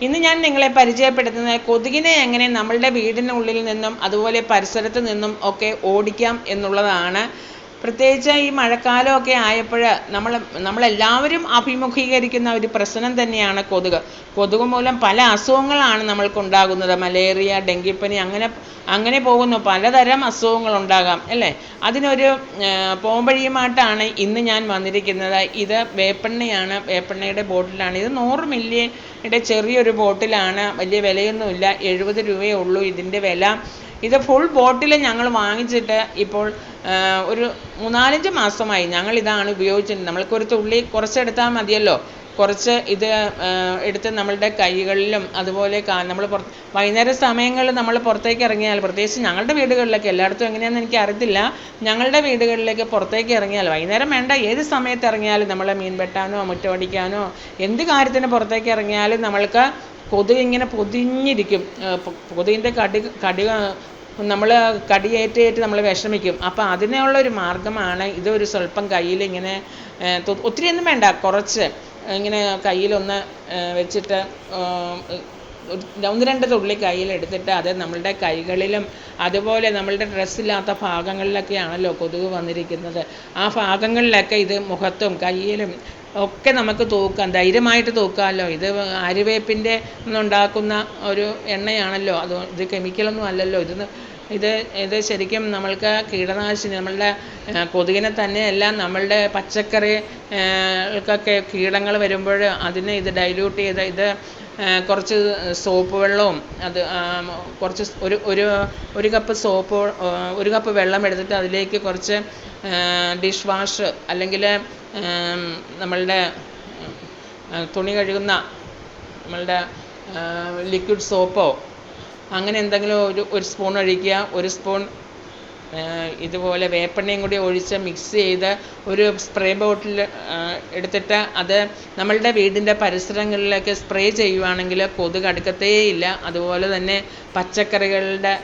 ഇന്ന് ഞാൻ നിങ്ങളെ പരിചയപ്പെടുത്തുന്നത് കൊതുകിനെ എങ്ങനെ നമ്മളുടെ വീടിനുള്ളിൽ നിന്നും അതുപോലെ പരിസരത്ത് നിന്നും ഒക്കെ ഓടിക്കാം എന്നുള്ളതാണ്. പ്രത്യേകിച്ച് ഈ മഴക്കാലമൊക്കെ ആയപ്പോൾ നമ്മൾ നമ്മളെല്ലാവരും അഭിമുഖീകരിക്കുന്ന ഒരു പ്രശ്നം തന്നെയാണ് കൊതുക്. കൊതുക് മൂലം പല അസുഖങ്ങളാണ് നമ്മൾക്കുണ്ടാകുന്നത്. മലേറിയ ഡെങ്കിപ്പനി അങ്ങനെ അങ്ങനെ പോകുന്നു. പലതരം അസുഖങ്ങൾ ഉണ്ടാകാം അല്ലേ? അതിനൊരു പോംവഴിയുമായിട്ടാണ് ഇന്ന് ഞാൻ വന്നിരിക്കുന്നത്. ഇത് വേപ്പെണ്ണയാണ് വേപ്പെണ്ണയുടെ ബോട്ടിലാണ്. ഇത് നൂറ് മില്ലിയുടെ ചെറിയൊരു ബോട്ടിലാണ്. വലിയ വിലയൊന്നുമില്ല. എഴുപത് രൂപയേ ഉള്ളൂ ഇതിന്റെ വില. ഇത് ഫുൾ ബോട്ടിൽ ഞങ്ങൾ വാങ്ങിച്ചിട്ട് ഇപ്പോൾ ഒരു മൂന്നാലഞ്ച് മാസമായി ഞങ്ങൾ ഇതാണ് ഉപയോഗിച്ചിട്ട്. നമ്മൾക്കൊരു തുള്ളി കുറച്ചെടുത്താൽ മതിയല്ലോ. കുറച്ച് ഇത് എടുത്ത് നമ്മളുടെ കൈകളിലും അതുപോലെ നമ്മൾ പുറത്ത് വൈകുന്നേര സമയങ്ങളിൽ നമ്മൾ പുറത്തേക്ക് ഇറങ്ങിയാൽ പ്രത്യേകിച്ച് ഞങ്ങളുടെ വീടുകളിലൊക്കെ എല്ലായിടത്തും എങ്ങനെയാണെന്ന് എനിക്ക് അറിയത്തില്ല. ഞങ്ങളുടെ വീടുകളിലേക്ക് പുറത്തേക്ക് ഇറങ്ങിയാൽ വൈകുന്നേരം വേണ്ട ഏത് സമയത്ത് ഇറങ്ങിയാലും നമ്മളെ മീൻ വെട്ടാനോ മുറ്റമടിക്കാനോ എന്ത് കാര്യത്തിന് പുറത്തേക്ക് ഇറങ്ങിയാലും നമ്മൾക്ക് കൊതുക് ഇങ്ങനെ പൊതിഞ്ഞിരിക്കും. കൊതുകിന്റെ കടി കടി നമ്മൾ കടിയേറ്റേറ്റ് നമ്മൾ വിഷമിക്കും. അപ്പോൾ അതിനുള്ള ഒരു മാർഗമാണ് ഇതൊരു സ്വല്പം കയ്യിൽ ഇങ്ങനെ ഒത്തിരിയൊന്നും വേണ്ട. കുറച്ച് ഇങ്ങനെ കയ്യിലൊന്ന് വെച്ചിട്ട് ഒന്ന് രണ്ട് തുള്ളി കയ്യിലെടുത്തിട്ട് അത് നമ്മളുടെ കൈകളിലും അതുപോലെ നമ്മളുടെ ഡ്രസ്സില്ലാത്ത ഭാഗങ്ങളിലൊക്കെയാണല്ലോ കൊതുക് വന്നിരിക്കുന്നത്. ആ ഭാഗങ്ങളിലൊക്കെ ഇത് മുഖത്തും കയ്യിലും ഒക്കെ നമുക്ക് തൂക്കാം. ധൈര്യമായിട്ട് തൂക്കാമല്ലോ. ഇത് ആര്യവേപ്പിന്റെ ഉണ്ടാക്കുന്ന ഒരു എണ്ണയാണല്ലോ. അത് ഇത് കെമിക്കലൊന്നും അല്ലല്ലോ. ഇത് ഇത് ഇത് ശരിക്കും നമ്മൾക്ക് കീടനാശിനി നമ്മളുടെ കൊതുകിനെ തന്നെയല്ല നമ്മളുടെ പച്ചക്കറികൾക്കൊക്കെ കീടങ്ങൾ വരുമ്പോൾ അതിനെ ഇത് ഡൈല്യൂട്ട് ചെയ്ത് ഇത് കുറച്ച് സോപ്പ് വെള്ളവും അത് കുറച്ച് ഒരു ഒരു ഒരു കപ്പ് സോപ്പ് ഒരു കപ്പ് വെള്ളം എടുത്തിട്ട് അതിലേക്ക് കുറച്ച് ഡിഷ് വാഷ് അല്ലെങ്കിൽ നമ്മളുടെ തുണി കഴുകുന്ന നമ്മളുടെ ലിക്വിഡ് സോപ്പോ അങ്ങനെ എന്തെങ്കിലും ഒരു ഒരു സ്പൂൺ ഒഴിക്കുക ഒരു സ്പൂൺ ഇതുപോലെ വേപ്പെണ്ണയും കൂടി ഒഴിച്ച് മിക്സ് ചെയ്ത് ഒരു സ്പ്രേ ബോട്ടിൽ എടുത്തിട്ട് അത് നമ്മളുടെ വീടിന്റെ പരിസരങ്ങളിലൊക്കെ സ്പ്രേ ചെയ്യുവാണെങ്കിൽ കൊതുക് അടുക്കത്തേയില്ല. അതുപോലെ തന്നെ പച്ചക്കറികളുടെ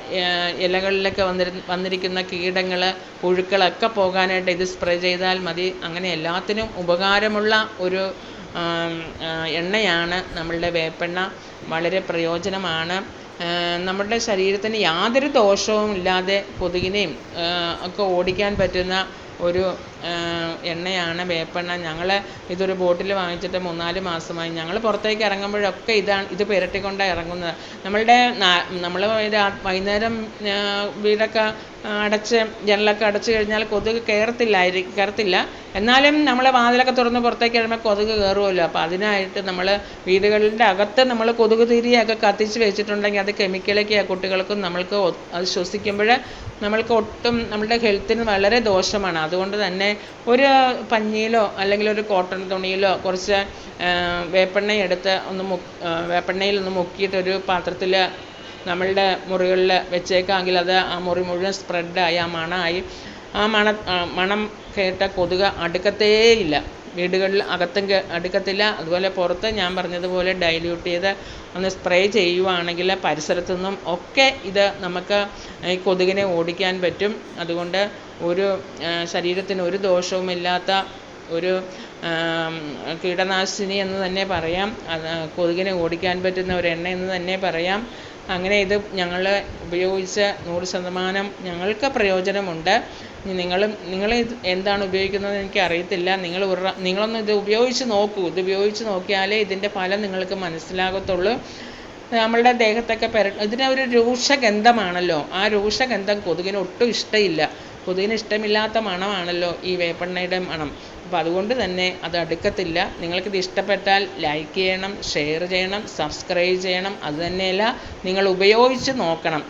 ഇലകളിലൊക്കെ വന്നിരി വന്നിരിക്കുന്ന കീടങ്ങൾ പുഴുക്കളൊക്കെ പോകാനായിട്ട് ഇത് സ്പ്രേ ചെയ്താൽ മതി. അങ്ങനെ എല്ലാത്തിനും ഉപകാരമുള്ള ഒരു എണ്ണയാണ് നമ്മളുടെ വേപ്പെണ്ണ. വളരെ പ്രയോജനമാണ്. നമ്മുടെ ശരീരത്തിന് യാതൊരു ദോഷവും ഇല്ലാതെ കൊതുകിനെയും ഒക്കെ ഓടിക്കാൻ പറ്റുന്ന ഒരു എണ്ണയാണ് വേപ്പെണ്ണ. ഞങ്ങൾ ഇതൊരു ബോട്ടിൽ വാങ്ങിച്ചിട്ട് മൂന്നാൽ മാസമായി. ഞങ്ങൾ പുറത്തേക്ക് ഇറങ്ങുമ്പോഴൊക്കെ ഇതാണ് ഇത് പുരട്ടിക്കൊണ്ടാണ് ഇറങ്ങുന്നത്. നമ്മളുടെ നമ്മൾ വൈകുന്നേരം വീടൊക്കെ അടച്ച് ജനലൊക്കെ അടച്ചു കഴിഞ്ഞാൽ കൊതുക് കയറത്തില്ലായിരിക്കും കയറത്തില്ല എന്നാലും നമ്മൾ വാതിലൊക്കെ തുറന്ന് പുറത്തേക്ക് ഇറങ്ങുമ്പോൾ കൊതുക് കയറുമല്ലോ അപ്പോൾ അതിനായിട്ട് നമ്മൾ വീടുകളുടെ അകത്ത് നമ്മൾ കൊതുക് തിരിയൊക്കെ കത്തിച്ച് വെച്ചിട്ടുണ്ടെങ്കിൽ അത് കെമിക്കലൊക്കെ ആ കുട്ടികൾക്കും നമ്മൾക്ക് അത് ശ്വസിക്കുമ്പോൾ നമ്മൾക്ക് ഒട്ടും നമ്മളുടെ ഹെൽത്തിന് വളരെ ദോഷമാണ്. അതുകൊണ്ട് തന്നെ ഒരു പഞ്ഞിയിലോ അല്ലെങ്കിൽ ഒരു കോട്ടൺ തുണിയിലോ കുറച്ച് വേപ്പെണ്ണ എടുത്ത് ഒന്ന് മു വേപ്പെണ്ണയിൽ ഒന്ന് മുക്കിയിട്ട് ഒരു പാത്രത്തിൽ നമ്മളുടെ മുറികളിൽ വെച്ചേക്കാമെങ്കിൽ അത് ആ മുറി മുഴുവൻ സ്പ്രെഡായി ആ മണമായി ആ മണ മണം കേട്ട കൊതുക് അടുക്കത്തേയില്ല. വീടുകളിൽ അകത്തും അടുക്കത്തില്ല. അതുപോലെ പുറത്ത് ഞാൻ പറഞ്ഞതുപോലെ ഡൈല്യൂട്ട് ചെയ്ത് ഒന്ന് സ്പ്രേ ചെയ്യുവാണെങ്കിൽ പരിസരത്തു നിന്നും ഒക്കെ ഇത് നമുക്ക് ഈ കൊതുകിനെ ഓടിക്കാൻ പറ്റും. അതുകൊണ്ട് ഒരു ശരീരത്തിന് ഒരു ദോഷവുമില്ലാത്ത ഒരു കീടനാശിനി എന്ന് തന്നെ പറയാം. കൊതുകിനെ ഓടിക്കാൻ പറ്റുന്ന ഒരു എണ്ണ എന്ന് തന്നെ പറയാം. അങ്ങനെ ഇത് ഞങ്ങൾ ഉപയോഗിച്ച് നൂറ് ശതമാനം ഞങ്ങൾക്ക് പ്രയോജനമുണ്ട്. നിങ്ങളും നിങ്ങൾ ഇത് എന്താണ് ഉപയോഗിക്കുന്നത് എനിക്ക് അറിയത്തില്ല. നിങ്ങൾ ഒരു നിങ്ങളൊന്ന് ഇത് ഉപയോഗിച്ച് നോക്കൂ. ഇത് ഉപയോഗിച്ച് നോക്കിയാലേ ഇതിന്റെ ഫലം നിങ്ങൾക്ക് മനസ്സിലാകത്തുള്ളൂ. നമ്മളുടെ ദേഹത്തൊക്കെ പെര ഇതിനൊരു ഒരു രൂക്ഷഗന്ധമാണല്ലോ ആ രൂക്ഷഗന്ധം കൊതുകിന് ഒട്ടും ഇഷ്ടമില്ല കൊതുകിന് ഇഷ്ടമില്ലാത്ത മണമാണല്ലോ ഈ വേപ്പെണ്ണയുടെ മണം. അപ്പോൾ അതുകൊണ്ട് തന്നെ അത് അടുക്കത്തില്ല. നിങ്ങൾക്കിത് ഇഷ്ടപ്പെട്ടാൽ ലൈക്ക് ചെയ്യണം ഷെയർ ചെയ്യണം സബ്സ്ക്രൈബ് ചെയ്യണം. അതുതന്നെയല്ല നിങ്ങൾ ഉപയോഗിച്ച് നോക്കണം.